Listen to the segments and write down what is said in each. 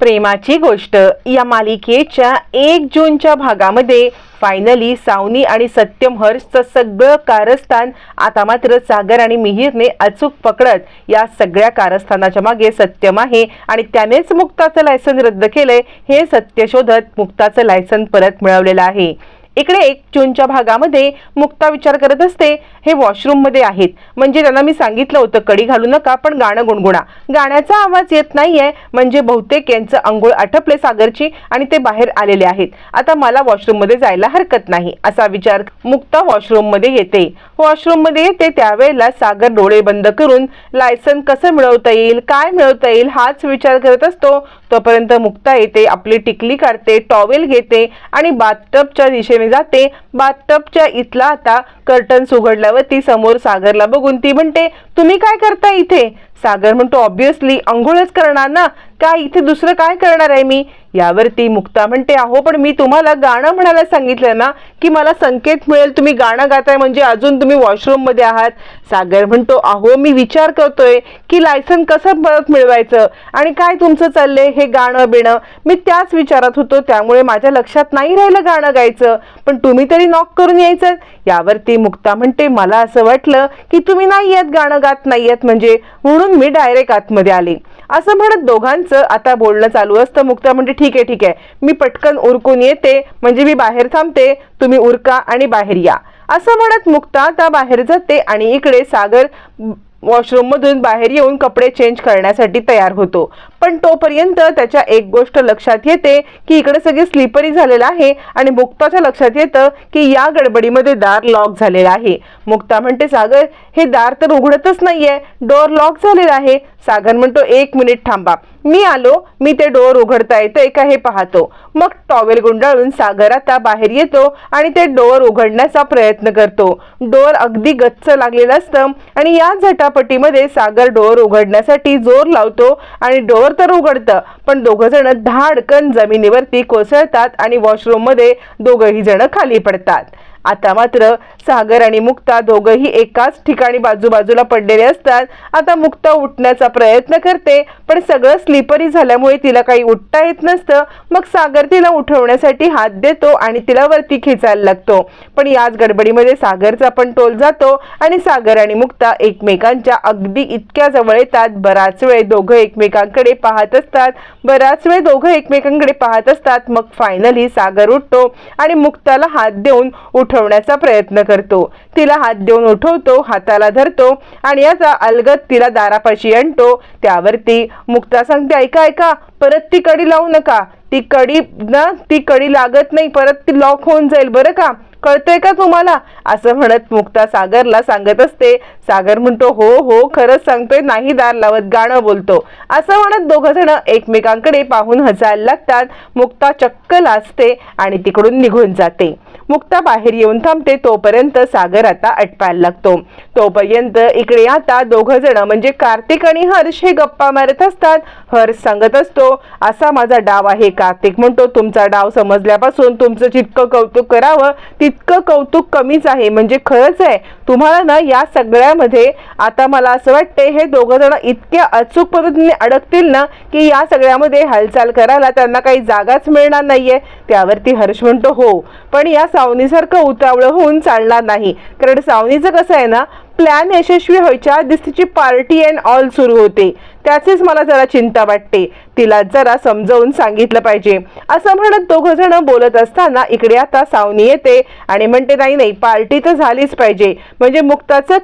प्रेमाची गोष्ट. या मालिकेच्या एक जूनच्या भागामध्ये फायनली सावनी आणि सत्यम हर्षचं सगळं कारस्थान आता मात्र सागर आणि मिहीरने अचूक पकडत या सगळ्या कारस्थानाच्या मागे सत्यम आहे आणि त्यानेच मुक्ताचं लायसन रद्द केलंय हे सत्य शोधत मुक्ताचं लायसन परत मिळवलेलं आहे. इकडे एक जूनच्या भागामध्ये मुक्ता विचार करत असते हे वॉशरूममध्ये आहेत. म्हणजे त्यांना मी सांगितलं होतं कडी घालू नका पण गाणं गुणगुणा. गाण्याचा आवाज येत नाहीये म्हणजे बहुतेक यांचं अंघोळ आटपले सागरची आणि ते बाहेर आलेले आहेत. आता मला वॉशरूममध्ये जायला हरकत नाही असा विचार मुक्ता वॉशरूममध्ये येते. वॉशरूममध्ये येते त्यावेळेला सागर डोळे बंद करून लायसन कसं मिळवता येईल? काय मिळवता येईल? हाच विचार करत असतो. तोपर्यंत मुक्ता येते आपली टिकली काढते टॉवेल घेते आणि बाथटबच्या दिशेने जाते. बाथटबच्या इथला आता कर्टन्स उघडल्यावर ती समोर सागरला बघून ती म्हणते तुम्ही काय करता इथे? सागर म्हणतो ऑब्विसली अंघोळच करणार ना? काय इथे दुसरं काय करणार आहे मी? यावरती मुक्ता म्हणते अहो पण मी तुम्हाला गाणं म्हणायला सांगितलं ना की मला संकेत मिळेल तुम्ही गाणं गाताय म्हणजे अजून तुम्ही वॉशरूममध्ये आहात. सागर म्हणतो अहो मी विचार करतोय की लायसन कसं परत मिळवायचं? आणि काय तुमचं चाललंय हे गाणं बिणं? मी त्याच विचारात होतो त्यामुळे माझ्या लक्षात नाही राहिलं गाणं गायचं. पण तुम्ही तरी नॉक करून यायचं. यावरती मुक्ता म्हणते मला असं वाटलं की तुम्ही नाही येत गाणं गात नाही येत म्हणजे म्हणून मी डायरेक्ट आतमध्ये आले. असं म्हणत दोघांचं आता बोलणं चालू असतं. मुक्ता म्हणजे ठीक आहे ठीक आहे. मी पटकन उरकून येते. म्हणजे मी बाहेर थांबते. तुम्ही उरका आणि बाहेर या. असं म्हणत मुक्ता आता बाहेर जाते आणि इकडे सागर वॉशरूममधून बाहेर येऊन कपडे चेंज करण्यासाठी तयार होतो. पण तोपर्यंत त्याच्या एक गोष्ट लक्षात येते की इकडे सगळे स्लिपरी झालेलं आहे आणि मुक्ताच्या लक्षात येतं की या गडबडीमध्ये दार लॉक झालेलं आहे. मुक्ता म्हणते सागर हे दार तर उघडतच नाहीये. डोर लॉक झालेला आहे. सागर म्हणतो एक मिनिट थांबा. मी आलो. मी ते डोअर उघडता येतंय का हे पाहतो. मग टॉवेल गुंडाळून सागर आता बाहेर येतो आणि ते डोअर उघडण्याचा प्रयत्न करतो. डोर अगदी गच्च लागलेलं असतं आणि या झटापटीमध्ये सागर डोअर उघडण्यासाठी जोर लावतो आणि डोर डोअर तर उघडतं पण दोघं जण धाडकन जमिनीवरती कोसळतात आणि वॉशरूममध्ये दोघही जण खाली पडतात. आता मात्र सागर आणि मुक्ता दोघंही एकाच ठिकाणी बाजूबाजूला पडलेले असतात. आता मुक्ता उठण्याचा प्रयत्न करते पण सगळं स्लिपरी झाल्यामुळे तिला काही उठता येत नसतं. मग सागर तिला उठवण्यासाठी हात देतो आणि तिला वरती खेचायला लागतो. पण याच गडबडीमध्ये सागरचा पण टोल जातो आणि सागर आणि मुक्ता एकमेकांच्या अगदी इतक्या जवळ येतात. बराच वेळ दोघं एकमेकांकडे पाहत असतात. बराच वेळ दोघं एकमेकांकडे पाहत असतात. मग फायनली सागर उठतो आणि मुक्ताला हात देऊन उठ उठवण्याचा प्रयत्न करतो. तिला हात देऊन उठवतो हाताला धरतो आणि याचा अलगत तिला दारापाशी आणतो. त्यावरती मुक्ता सांगते ऐका ऐका परत ती कडी लावू नका. ती कडी ना ती कडी लागत नाही परत ती लॉक होऊन जाईल बरं का? कळतोय का तुम्हाला? असं म्हणत मुक्ता सागरला सांगत असते. सागर म्हणतो हो हो खरंच सांगतोय नाही दार लावत गाणं बोलतो. असं म्हणत दोघं जण एकमेकांकडे पाहून हसायला लागतात. मुक्ता चक्क लाचते आणि तिकडून निघून जाते. मुक्ता बाहेर येऊन थांबते तोपर्यंत सागर आता अटपायला लागतो. तोपर्यंत इकडे आता दोघं जण म्हणजे कार्तिक आणि हर्ष हे गप्पा मारत असतात. हर्ष सांगत असतो असा माझा डाव आहे कार्तिक. म्हणतो तुमचा डाव समजल्यापासून तुमचं जितकं कौतुक करावं ती इतकं कौतुक कमीच आहे. म्हणजे खरंच आहे तुम्हाला ना या सगळ्यामध्ये आता मला असं वाटते हे दोघं जण इतक्या अचूक पद्धतीने अडकतील ना की या सगळ्यामध्ये हालचाल करायला त्यांना काही जागाच मिळणार नाहीये. त्यावरती हर्ष म्हणतो हो पण या सावनीसारखं उतावळं होऊन चालणार नाही. कारण सावनीचं कसं आहे ना प्लॅन यशस्वी व्हायच्या आधीच पार्टी अँड ऑल सुरू होते. त्याचीच मला जरा चिंता वाटते. तिला जरा समजावून सांगितलं पाहिजे. असं म्हणत दोघं जण बोलत असताना इकडे आता सावनी येते आणि म्हणते नाही नाही पार्टी तर झालीच पाहिजे. म्हणजे मुक्ताचं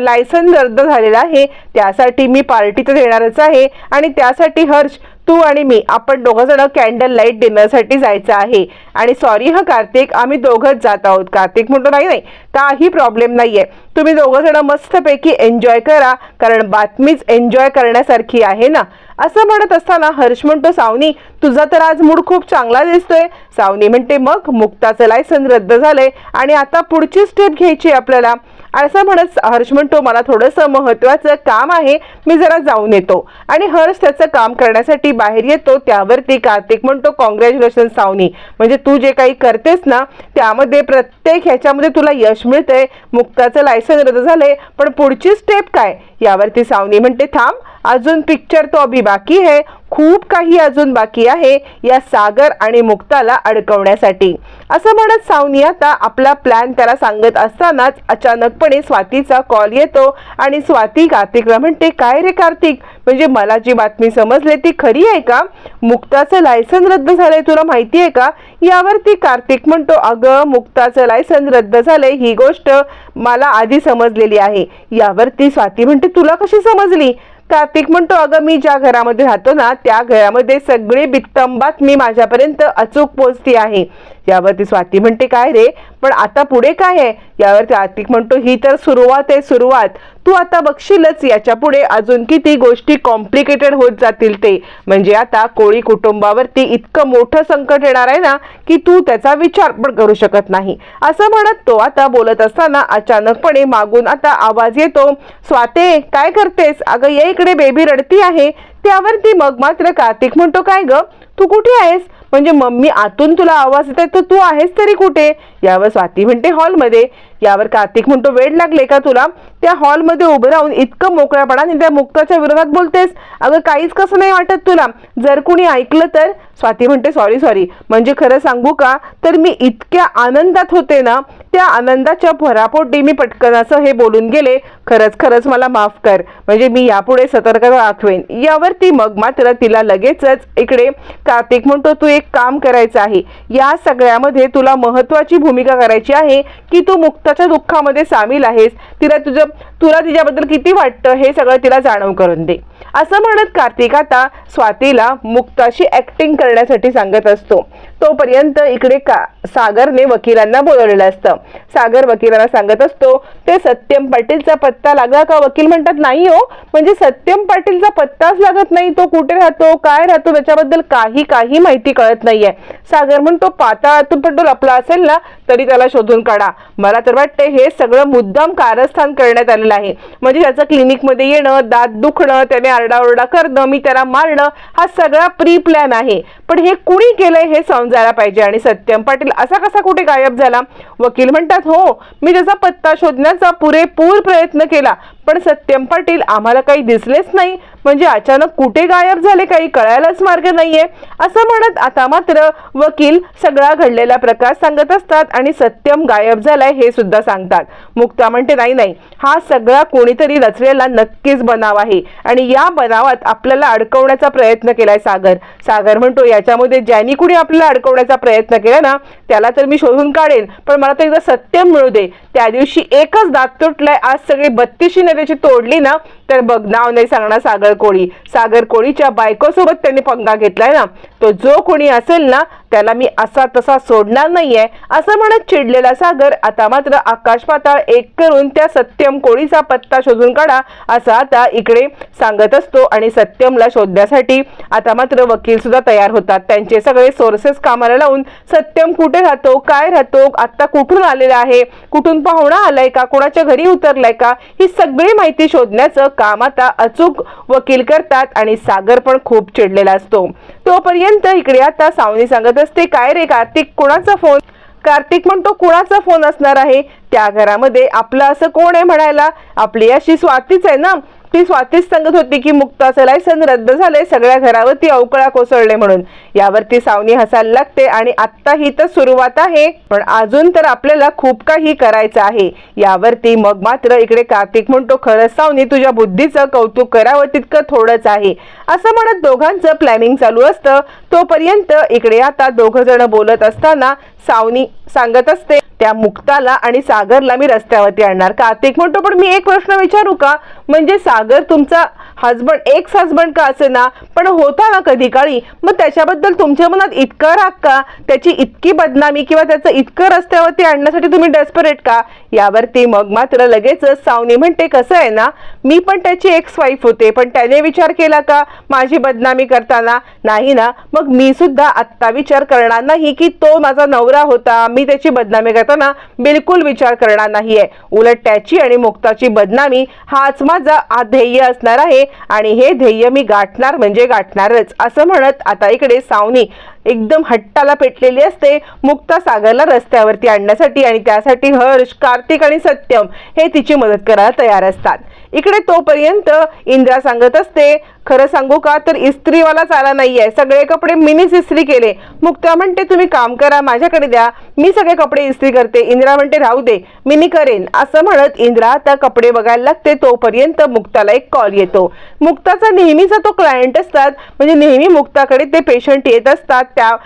लायसन रद्द झालेलं आहे. त्यासाठी मी पार्टी तर देणारच आहे. आणि त्यासाठी हर्ष तू आणि मी आपण दोघं जण कॅन्डल लाइट डिनरसाठी जायचं आहे. आणि सॉरी हा कार्तिक आम्ही दोघंच जात आहोत. कार्तिक म्हणतो नाही नाही काही प्रॉब्लेम नाही आहे तुम्ही दोघं जण मस्तपैकी एन्जॉय करा कारण बातमीच एन्जॉय करण्यासारखी आहे ना? असं म्हणत असताना हर्ष म्हणतो सावनी तुझा तर आज मूड खूप चांगला दिसतोय. सावनी म्हणते मग मुक्ताचं लायसन रद्द झालंय आणि आता पुढची स्टेप घ्यायची आहे आपल्याला. असं म्हणत हर्ष म्हणतो मला थोडंसं महत्वाचं काम आहे मी जरा जाऊन येतो. आणि हर्ष त्याचं काम करण्यासाठी बाहेर येतो त्यावरती कार्तिक म्हणतो कॉंग्रॅच्युलेशन सावनी. म्हणजे तू जे काही करतेस ना त्यामध्ये प्रत्येक ह्याच्यामध्ये तुला यश मिळतंय. मुक्ताचं लायसन रद्द झालंय पण पुढची स्टेप काय? यावरती सावनी म्हणते थांब अजून पिक्चर तो अभी बाकी है खूप काही अजून बाकी आहे या सागर आणि मुक्ताला अडकवण्यासाठी. असं म्हणत सावनी आता आपला प्लॅन त्याला सांगत असतानाच अचानकपणे स्वातीचा कॉल येतो आणि स्वाती कार्तिकला म्हणते काय रे कार्तिक? म्हणजे मला जी बातमी समजली ती खरी आहे का? मुक्ताचं लायसन रद्द झालंय तुला माहिती आहे का? यावरती कार्तिक म्हणतो अगं मुक्ताचं लायसन रद्द झालंय ही गोष्ट मला आधी समजलेली आहे. यावरती स्वाती म्हणते तुला कशी समजली? कार्तिक म्हणतो अगं मी ज्या घरामध्ये राहतो ना त्या घरामध्ये सगळी बित्तम बातमी माझ्यापर्यंत अचूक पोचती आहे. यावरती स्वाती म्हणते काय रे? पण आता पुढे काय आहे? यावरती आतिक म्हणतो ही तर सुरुवात आहे सुरुवात. तू आता बघशीलच याच्यापुढे अजून किती गोष्टी कॉम्प्लिकेटेड होत जातील ते. म्हणजे आता कोळी कुटुंबावरती इतकं मोठं संकट येणार आहे ना की तू त्याचा विचार पण करू शकत नाही. असं म्हणत तो आता बोलत असताना अचानकपणे मागून आता आवाज येतो स्वाते काय करतेस? अगं ये इकडे बेबी रडती आहे. त्यावरती मग मात्र कार्तिक म्हणतो काय ग? तू कुठे आहेस? म्हणजे मम्मी आतून तुला आवाज येत आहे तर तू आहेस तरी कुठे? यावर स्वाती म्हणते हॉलमध्ये. यावर कार्तिक म्हणतो वेळ लागले का तुला? त्या हॉलमध्ये उभं राहून इतकं मोकळ्यापणाने त्या मुक्ताच्या विरोधात बोलतेस. अगं काहीच कसं नाही वाटत तुला. जर कुणी ऐकलं तर स्वाती म्हणते सॉरी सॉरी म्हणजे खरं सांगू का? तर मी इतक्या आनंदात होते ना त्या आनंदाच्या भरापोटी मी पटकन असं हे बोलून गेले. खरंच खरंच मला माफ कर. म्हणजे मी यापुढे सतर्कता दाखवेन यावरती मग मात्र तिला लगेचच इकडे कार्तिक म्हणतो तू एक काम करायचं आहे. या सगळ्यामध्ये तुला महत्वाची भूमिका करायची आहे की तू मुक्त मुक्ताच्या दुःखामध्ये सामील आहेस. तिला तुझं तुला तिच्याबद्दल किती वाटतं हे सगळं तिला जाणव करून दे. असं म्हणत कार्तिक आता स्वातीला मुक्ताशी ऍक्टिंग करण्यासाठी सांगत असतो. तोपर्यंत इकडे का सागरने वकिलांना बोलवलेलं असतं. सागर वकिलांना सांगत असतो ते सत्यम पाटीलचा पत्ता लागला का? वकील म्हणतात नाही हो. म्हणजे सत्यम पाटीलचा पत्ताच लागत नाही. तो कुठे राहतो? काय राहतो? त्याच्याबद्दल काही काही माहिती कळत नाहीये. सागर म्हणतो पाताळातून पण तो लपला असेल ना तरी त्याला शोधून काढा. मला तर वाटते हे सगळं मुद्दाम कारस्थान करण्यात आलेलं आहे. म्हणजे त्याचं क्लिनिकमध्ये येणं दात दुखणं त्याने आरडाओरडा करणं मी त्याला मारणं हा सगळा प्री प्लॅन आहे. पण हे कुणी केलंय हे जायला पाहिजे आणि सत्यम पाटील असा कसा कुठे गायब झाला? वकील म्हणतात हो मी त्याचा पत्ता शोधण्याचा पुरेपूर प्रयत्न केला पण सत्यम पाटील आम्हाला काही दिसलेच नाही. म्हणजे अचानक कुठे गायब झाले काही कळायलाच मार्ग नाहीये. असं म्हणत आता मात्र वकील सगळा घडलेला प्रकार सांगत असतात आणि सत्यम गायब झालाय हे सुद्धा सांगतात. मुक्ता म्हणते नाही नाही हा सगळा कोणीतरी रचलेला नक्कीच बनाव आहे. आणि या बनावात आपल्याला अडकवण्याचा प्रयत्न केलाय सागर. सागर म्हणतो याच्यामध्ये ज्यांनी कुणी आपल्याला अडकवण्याचा प्रयत्न केला ना त्याला तर मी शोधून काढेन. पण मला तर एकदा सत्यम मिळू दे. त्या दिवशी एकच दात तुटलाय. आज सगळी बत्तीशी त्याची तोडली ना तर बघ नाव नाही सांगणार सागर कोळी. सागर कोळीच्या बायकोसोबत त्यांनी पंगा घेतलाय ना. तो जो कोणी असेल ना त्याला मी असा तसा सोडणार नाहीये असं म्हणत चिडलेला सागर आता मात्र आकाश पाताळ एक करून त्या सत्यम कोळीचा पत्ता शोधून काढा असं आता इकडे सांगत असतो आणि सत्यमला शोधण्यासाठी आता मात्र वकील सुद्धा तयार होतात. त्यांचे सगळे सोर्सेस कामाला लावून सत्यम कुठे राहतो काय राहतो आता कुठून आलेला आहे कुठून पाहुणा आलाय का कोणाच्या घरी उतरलाय का ही सगळी माहिती शोधण्याचं काम आता अचूक वकील करतात आणि सागर पण खूप चिडलेला असतो. तोपर्यंत इकडे आता सावनी सांगत असते काय रे कार्तिक कोणाचा फोन? कार्तिक म्हणतो कुणाचा फोन असणार आहे? त्या घरामध्ये आपलं असं कोण आहे म्हणायला? आपली अशी स्वातीच आहे ना? ती स्वातीच सांगत होती की मुक्ताचं लायसन रद्द झाले सगळ्या घरावरती अवकळा कोसळले म्हणून. यावरती सावनी हसायला लागते आणि आत्ता ही तर सुरुवात आहे पण अजून तर आपल्याला खूप काही करायचं आहे. यावरती मग मात्र इकडे कार्तिक म्हणतो खरंच सावनी तुझ्या बुद्धीचं कौतुक करावं तितकं थोडंच आहे. असं म्हणत दोघांचं प्लॅनिंग चालू असतं. तोपर्यंत इकडे आता दोघ जण बोलत असताना सावनी सांगत असते. त्या मुक्ताला आणि सागरला मी रस्त्यावरती आणणार. कार्तिक म्हणतो पण मी एक प्रश्न विचारू का? म्हणजे सागर तुमचा हजबंड एक्स हजबंड का असे ना पण होता ना कधी काळी मग त्याच्याबद्दल तुमच्या मनात इतका राग का? त्याची इतकी बदनामी किंवा त्याचं इतकं रस्त्यावरती आणण्यासाठी तुम्ही डेस्परेट का? यावरती मग मात्र लगेचच सावनी म्हणते कसं आहे ना? मी पण त्याची एक्स वाईफ होते पण त्याने विचार केला का माझी बदनामी करताना? नाही ना. मग मी सुद्धा आत्ता विचार करणार नाही की तो माझा नवरा होता. मी त्याची बदनामी करताना बिलकुल विचार करणार नाहीये. उलट त्याची आणि मुक्ताची बदनामी हाच माझा आ ध्येय असणार आहे. आणि हे ध्येय मी गाठणार म्हणजे गाठणारच असं म्हणत आता इकडे सावनी एकदम हट्टाला पेटलेली असते मुक्ता सागरला रस्त्यावरती आणण्यासाठी आणि त्यासाठी हर्ष कार्तिक आणि सत्यम हे तिची मदत करायला तयार असतात. इकडे तोपर्यंत इंद्रा सांगत असते खरं सांगू का? तर इस्त्रीवालाच आला नाहीये. सगळे कपडे मीनीच इस्त्री केले. मुक्ता म्हणते तुम्ही काम करा माझ्याकडे द्या. मी सगळे कपडे इस्त्री करते. इंद्रा म्हणते राहू दे. मी नी करेन. असं म्हणत इंद्रा आता कपडे बघायला लागते. तोपर्यंत मुक्ताला एक कॉल येतो. मुक्ताचा नेहमीचा तो क्लायंट असतात. म्हणजे नेहमी मुक्ताकडे ते पेशंट येत असतात. त्या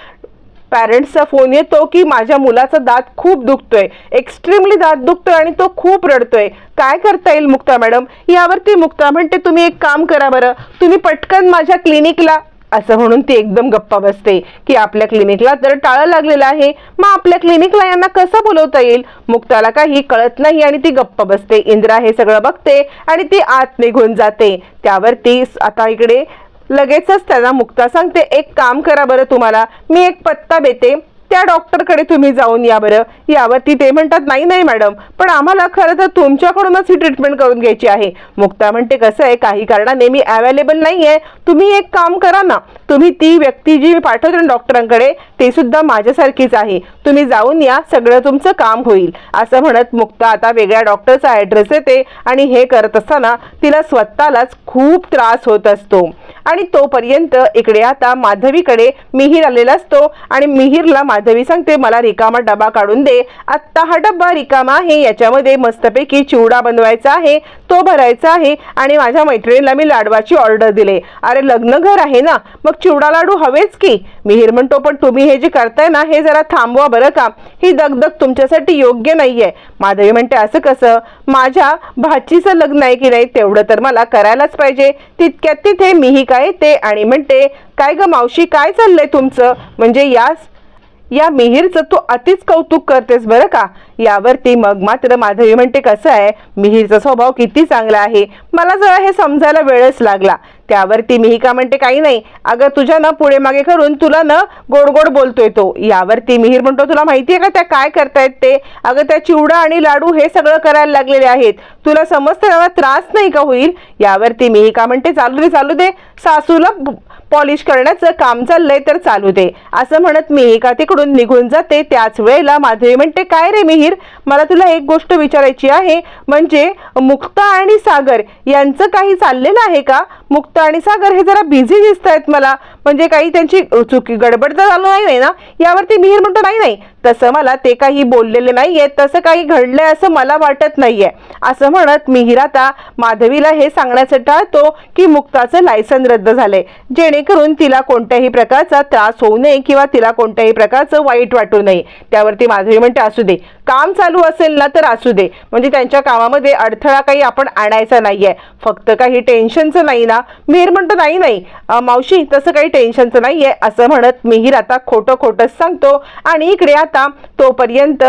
पॅरेंट्सचा फोन येतो की माझ्या मुलाचा दात खूप दुखतोय. एक्स्ट्रीमली दात दुखतोय आणि तो खूप रडतोय. काय करता येईल मुक्ता मॅडम? यावरती मुक्ता म्हणते तुम्ही एक काम करा बरं. तुम्ही पटकन माझ्या क्लिनिकला असं म्हणून ती एकदम गप्पा बसते की आपल्या क्लिनिकला तर टाळं लागलेलं आहे. मग आपल्या क्लिनिकला यांना कसं बोलवता येईल? मुक्ताला काही कळत नाही आणि ती गप्प बसते. इंद्रा हे सगळं बघते आणि ती आत निघून जाते. त्यावरती आता इकडे लगेचच त्यांना मुक्ता सांगते एक काम करा बरं तुम्हाला मी एक पत्ता देते त्या डॉक्टरकडे तुम्ही जाऊन या बरं. यावरती ते म्हणतात नाही नाही मॅडम पण आम्हाला खरं तर तुमच्याकडूनच ही ट्रीटमेंट करून घ्यायची आहे. मुक्ता म्हणते कसं आहे काही कारणाने मी अवेलेबल नाही आहे तुम्ही एक काम करा ना तुम्ही ती व्यक्ती जी मी पाठवते ना डॉक्टरांकडे ते सुद्धा माझ्यासारखीच आहे तुम्ही जाऊन या सगळं तुमचं काम होईल. असं म्हणत मुक्ता आता वेगळ्या डॉक्टरचा ॲड्रेस येते आणि हे करत असताना तिला स्वतःलाच खूप त्रास होत असतो. आणि तोपर्यंत इकडे आता माधवीकडे मिहीर आलेला असतो. आणि मिहीरला माधवी सांगते मला रिकामा डबा काढून दे. आत्ता हा डब्बा रिकामा आहे. याच्यामध्ये मस्तपैकी चिवडा बनवायचा आहे. तो भरायचा आहे. आणि माझ्या मैत्रिणीला मी लाडवाची ऑर्डर दिले. अरे लग्न घर आहे ना? मग चिवडा लाडू हवेच की? मिहीर म्हणतो पण तुम्ही हे जे करताय ना हे जरा थांबवा बरं का. ही दगदग तुमच्यासाठी योग्य नाहीये. माधवी म्हणते असं कसं? माझ्या भाचीचं लग्न आहे की नाही तेवढं तर मला करायलाच पाहिजे. तितक्यात तिथे मिही काय येते आणि म्हणते काय ग मावशी काय चाललंय तुमचं? म्हणजे यास या मिहीरचं तू अतिच कौतुक करतेस बरं का? यावरती मग मात्र माधवी म्हणते कसं आहे? मिहीरचा स्वभाव किती चांगला आहे. मला जरा हे समजायला वेळच लागला. त्यावरती मिहिका म्हणते काही नाही. अगं तुझ्या ना पुढे मागे करून तुला ना गोड गोड बोलतोय तो. यावरती मिहीर म्हणतो तुला माहिती आहे का त्या काय करतायत ते? अगं त्या चिवडा आणि लाडू हे सगळं करायला लागलेले आहेत. तुला समजतं त्याला त्रास नाही का होईल? यावरती मिहिका म्हणते चालू दे चालू दे. सासूला पॉलिश करण्याचं काम चाललंय तर चालू दे. असं म्हणत मी एका तिकडून निघून जाते. त्याच वेळेला माधवी म्हणते काय रे मिहीर? मला तुला एक गोष्ट विचारायची आहे. म्हणजे मुक्ता आणि सागर यांचं काही चाललेलं आहे का? मुक्ता आणि सागर हे जरा बिझी दिसत आहेत मला. म्हणजे काही त्यांची चुकी गडबड तर चालू नाही ना? यावरती मिहीर म्हणतो नाही नाही. तसं मला ते काही बोललेले नाहीये तसं काही घडलंय असं मला वाटत नाहीये. असं म्हणत मिहीर आता माधवीला हे सांगण्याचं टाळतो की मुक्ताचं लायसन रद्द झालंय. जेणेकरून तिला कोणत्याही प्रकारचा त्रास होऊ नये किंवा तिला कोणत्याही प्रकारचं वाईट वाटू नये. त्यावरती माधवी म्हणते असू दे काम चालू असेल ना तर असू दे. म्हणजे त्यांच्या कामामध्ये अडथळा काही आपण आणायचा नाहीये. फक्त काही टेन्शनचं नाही ना. मिहीर म्हणतो नाही नाही. मावशी तसं काही टेन्शनचं नाहीये. असं म्हणत मिहीर आता खोटं खोटंच सांगतो. आणि इकडे आता तोपर्यंत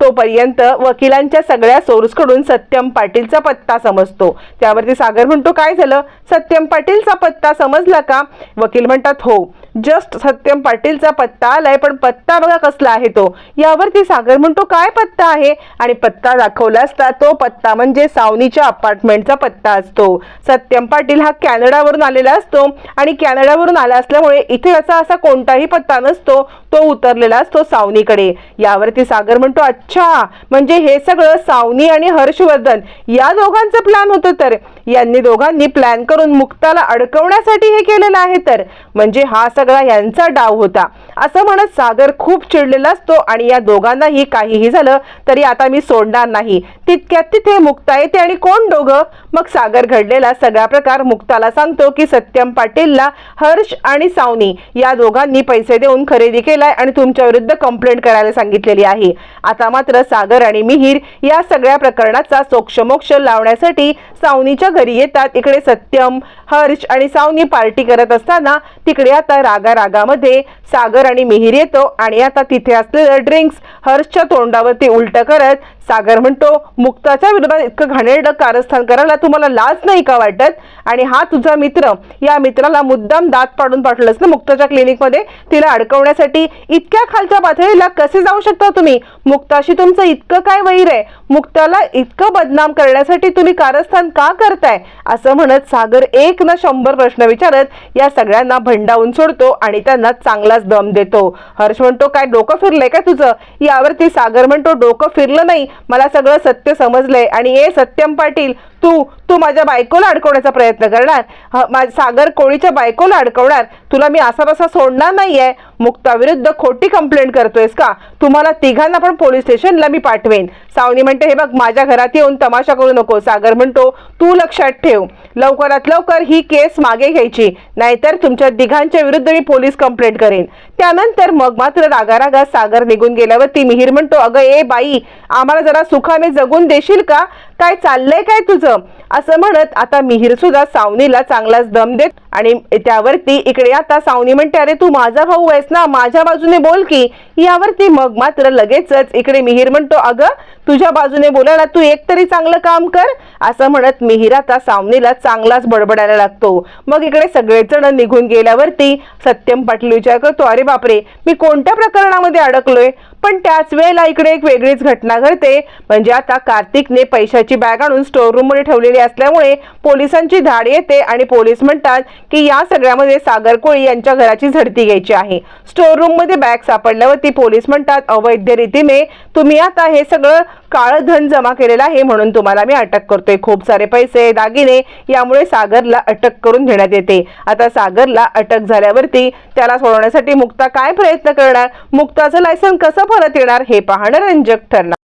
तोपर्यंत वकिलांच्या सगळ्या सोर्सकडून सत्यम पाटीलचा पत्ता समजतो. त्यावरती सागर म्हणतो काय झालं? सत्यम पाटीलचा पत्ता समजला का? वकील म्हणतात हो. जस्ट सत्यम पाटीलचा पत्ता आलाय पण पत्ता बघा कसला आहे तो. यावरती सागर म्हणतो काय पत्ता आहे? आणि पत्ता दाखवला असता तो पत्ता म्हणजे सावनीच्या अपार्टमेंटचा पत्ता असतो. सत्यम पाटील हा कॅनडावरून आलेला असतो आणि कॅनडावरून आला असल्यामुळे इथे असा असा कोणताही पत्ता नसतो तो उतरलेला असतो सावनीकडे. यावरती सागर म्हणतो अच्छा म्हणजे हे सगळं सावनी आणि हर्षवर्धन या दोघांचं प्लॅन होतं तर. यांनी दोघांनी प्लॅन करून मुक्ताला अडकवण्यासाठी हे केलेलं आहे तर. म्हणजे हा सगळा यांचा डाव होता. असं म्हणत सागर खूप चिडलेला असतो आणि या दोघांनाही काहीही झालं तरी आता मी सोडणार नाही. तितक्यात तिथे मुक्ता येते आणि कोण दोघं? मग सागर घडलेला सगळा प्रकार मुक्ताला सांगतो की सत्यम पाटीलला हर्ष आणि सावनी या दोघांनी पैसे देऊन खरेदी केलाय आणि तुमच्या विरुद्ध कंप्लेंट करायला सांगितलेली आहे. आता मात्र सागर आणि मिहीर या सगळ्या प्रकरणाचा सोक्षमोक्ष लावण्यासाठी सावनीच्या घरी येतात. इकडे सत्यम हर्ष आणि सावनी पार्टी करत असताना तिकडे आता रागा रागामध्ये सागर आणि मिहीर येतो आणि आता तिथे असलेलं ड्रिंक्स हर्षच्या तोंडावरती उलट करत सागर म्हणतो मुक्ताच्या विरोधात इतकं घाणेरडं कारस्थान करायला तुम्हाला लाज नाही का वाटत? आणि हा तुझा मित्र या मित्राला मुद्दाम दात पाडून पाठवलंस ना मुक्ताच्या क्लिनिकमध्ये? तिला अडकवण्यासाठी इतक्या खालच्या पातळीला कसे जाऊ शकता तुम्ही? मुक्ताशी तुमचं इतकं काय वैर आहे? मुक्ताला इतकं बदनाम करण्यासाठी तुम्ही कारस्थान का करताय? असं म्हणत सागर एक ना शंभर प्रश्न विचारत या सगळ्यांना भंडावून सोडतो आणि त्यांना चांगलाच दम देतो. हर्ष म्हणतो काय डोकं फिरलंय का तुझं? यावरती सागर म्हणतो डोकं फिरलं नाही मला सगळं सत्य समजलंय आणि ए सत्यम पाटील तू तू माझ्या बायकोला अडकवण्याचा प्रयत्न करणार. सागर कोळीच्या बायकोला अडकवणार. तुला मी असा तसा सोडणार नाहीये. मुक्ताविरुद्ध खोटी कंप्लेंट करतोयस का? तुम्हाला तिघांना पण पोलीस स्टेशनला मी पाठवेन. सावनी म्हणते हे बघ माझ्या घरात येऊन तमाशा करू नको. सागर म्हणतो तू लक्षात ठेव. लवकरात लवकर ही केस मागे घ्यायची. नाहीतर तुमच्या तिघांच्या विरुद्ध मी पोलीस कंप्लेंट करेन. त्यानंतर मग मात्र रागारागा सागर निघून गेल्यावरती मिहीर म्हणतो अगं ए बाई आम्हाला जरा सुखाने जगून देशील का? काय चाललंय काय तुझं? असं म्हणत आता मिहीर सुद्धा सावनीला चांगलाच दम देत आणि त्यावरती इकडे आता सावनी म्हणते अरे तू माझा भाऊ आहेस ना माझ्या बाजूने बोल की. यावरती मग मात्र लगेचच इकडे मिहीर म्हणतो अगं तुझ्या बाजूने बोलायला तू एक तरी चांगलं काम कर असं म्हणत मिहिर आता सावनीला चांगलाच बडबडायला लागतो. मग इकडे सगळेजण निघून गेल्यावरती सत्यम पाटील विचार करतो अरे बापरे मी कोणत्या प्रकरणामध्ये अडकलोय? पण त्याच वेळेला इकडे एक वेगळीच घटना घडते. म्हणजे आता कार्तिकने पैशाची बॅग आणून स्टोर रूममध्ये ठेवलेली असल्यामुळे पोलिसांची धाड येते आणि पोलीस म्हणतात की या सगळ्यामध्ये सागर कोळी यांच्या घराची झडती घ्यायची आहे. स्टोर रूममध्ये बॅग सापडल्यावरती पोलीस म्हणतात अवैध रीतीने तुम्ही आता हे सगळं काळं धन जमा केलेलं आहे म्हणून तुम्हाला मी अटक करतो करतोय खूप सारे पैसे दागिने यामुळे सागरला अटक करून घेण्यात येते. आता सागरला अटक झाल्यावरती त्याला सोडवण्यासाठी मुक्ता काय प्रयत्न करणार? मुक्ताचं लायसन कसं परत येणार हे पाहणं रंजक ठरणार.